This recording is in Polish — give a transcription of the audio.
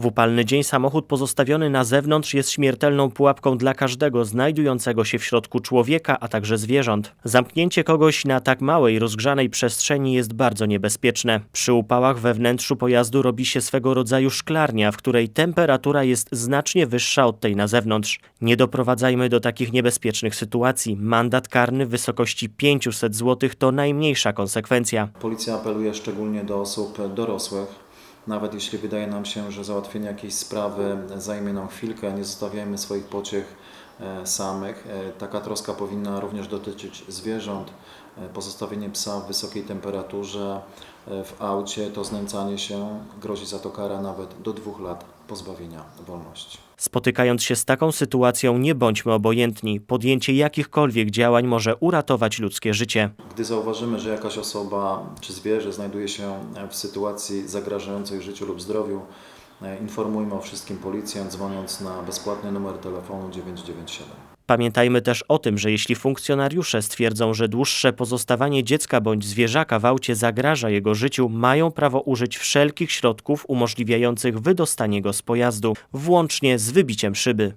W upalny dzień samochód pozostawiony na zewnątrz jest śmiertelną pułapką dla każdego znajdującego się w środku człowieka, a także zwierząt. Zamknięcie kogoś na tak małej, rozgrzanej przestrzeni jest bardzo niebezpieczne. Przy upałach we wnętrzu pojazdu robi się swego rodzaju szklarnia, w której temperatura jest znacznie wyższa od tej na zewnątrz. Nie doprowadzajmy do takich niebezpiecznych sytuacji. Mandat karny w wysokości 500 zł to najmniejsza konsekwencja. Policja apeluje szczególnie do osób dorosłych. Nawet jeśli wydaje nam się, że załatwienie jakiejś sprawy zajmie nam chwilkę, nie zostawiajmy swoich pociech samych. E, Taka troska powinna również dotyczyć zwierząt. E, Pozostawienie psa w wysokiej temperaturze e, w aucie to znęcanie się, grozi za to kara nawet do dwóch lat pozbawienia wolności. Spotykając się z taką sytuacją, nie bądźmy obojętni. Podjęcie jakichkolwiek działań może uratować ludzkie życie. Gdy zauważymy, że jakaś osoba czy zwierzę znajduje się w sytuacji zagrażającej życiu lub zdrowiu, e, informujmy o wszystkim policję, dzwoniąc na bezpłatny numer telefonu 997. Pamiętajmy też o tym, że jeśli funkcjonariusze stwierdzą, że dłuższe pozostawanie dziecka bądź zwierzaka w aucie zagraża jego życiu, mają prawo użyć wszelkich środków umożliwiających wydostanie go z pojazdu, włącznie z wybiciem szyby.